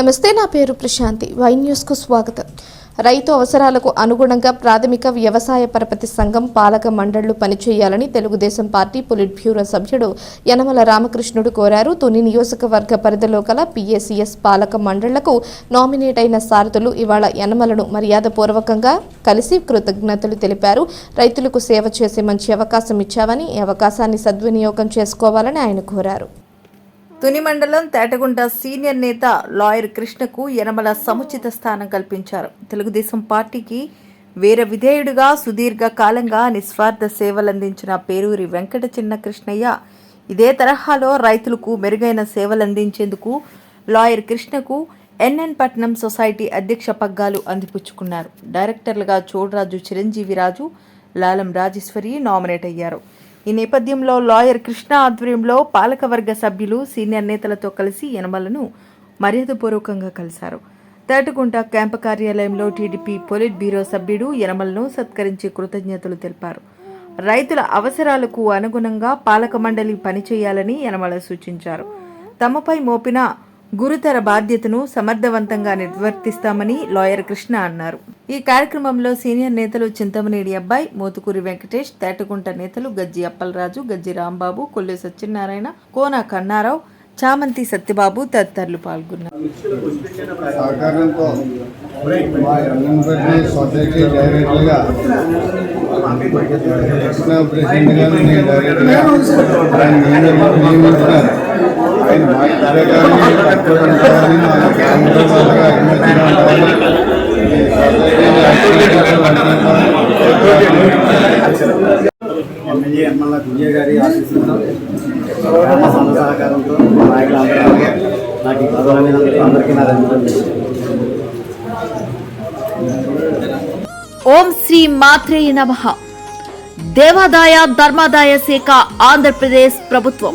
నమస్తే నా పేరు ప్రశాంతి. వై న్యూస్కు స్వాగతం. రైతు అవసరాలకు అనుగుణంగా ప్రాథమిక వ్యవసాయ పరపతి సంఘం పాలక మండళ్ళు పనిచేయాలని తెలుగుదేశం పార్టీ పొలిట్ బ్యూరో సభ్యుడు యనమల రామకృష్ణుడు కోరారు. తుని నియోజకవర్గ పరిధిలో గల పిఎస్సిఎస్ పాలక మండళ్ళకు నామినేట్ అయిన సారథులు ఇవాళ యనమలను మర్యాదపూర్వకంగా కలిసి కృతజ్ఞతలు తెలిపారు. రైతులకు సేవ చేసే మంచి అవకాశం ఇచ్చావని ఈ అవకాశాన్ని సద్వినియోగం చేసుకోవాలని ఆయన కోరారు. తుని మండలం తేటగుంట సీనియర్ నేత లాయర్ కృష్ణకు యనమల సముచిత స్థానం కల్పించారు. తెలుగుదేశం పార్టీకి వీర విధేయుడిగా సుదీర్ఘ కాలంగా నిస్వార్థ సేవలందించిన పేరూరి వెంకట చిన్న కృష్ణయ్య ఇదే తరహాలో రైతులకు మెరుగైన సేవలందించేందుకు లాయర్ కృష్ణకు ఎన్ఎన్ పట్నం సొసైటీ అధ్యక్ష పగ్గాలు అందిపుచ్చుకున్నారు. డైరెక్టర్లుగా చోడరాజు చిరంజీవి రాజు లాలం రాజేశ్వరి నామినేట్ అయ్యారు. ఈ నేపథ్యంలో లాయర్ కృష్ణ ఆధ్వర్యంలో పాలకవర్గ సభ్యులు సీనియర్ నేతలతో కలిసి యనమలను మర్యాదపూర్వకంగా కలిశారు. తేటగుంట క్యాంపు కార్యాలయంలో టీడీపీ పొలిట్ బ్యూరో సభ్యుడు యనమలను సత్కరించి కృతజ్ఞతలు తెలిపారు. రైతుల అవసరాలకు అనుగుణంగా పాలక మండలి పనిచేయాలని యనమల సూచించారు. తమపై మోపిన గురుతర బాధ్యతను సమర్థవంతంగా నిర్వర్తిస్తామని లాయర్ కృష్ణ అన్నారు. ఈ కార్యక్రమంలో సీనియర్ నేతలు చింతమనేడి అబ్బాయి మోతుకూరి వెంకటేష్ తేటగుంట నేతలు గజ్జి అప్పలరాజు గజ్జి రాంబాబు కొల్లు సత్యనారాయణ కోన కన్నారావు చామంతి సత్యబాబు తదితరులు పాల్గొన్నారు. ప్రెసిడెంట్గా నేను నియమించినారు ఆయన మా ఇద్దరే కానీ కట్టుబడి ఉండాలని మా గ్రామంలో అభిమతిగా ఉండాలని ఎమ్మెల్యే ఎమ్మెల్యే విజయ్ గారి ఆశీస్సులతో గ్రామ సంఘ సహకారంతో నాయకులందరూ నాకు ఈ పదవుల మీద అందరికీ నా ఓం శ్రీ మాత్రేయ నమ. దేవాదాయ ధర్మాదాయ శాఖ ఆంధ్రప్రదేశ్ ప్రభుత్వం.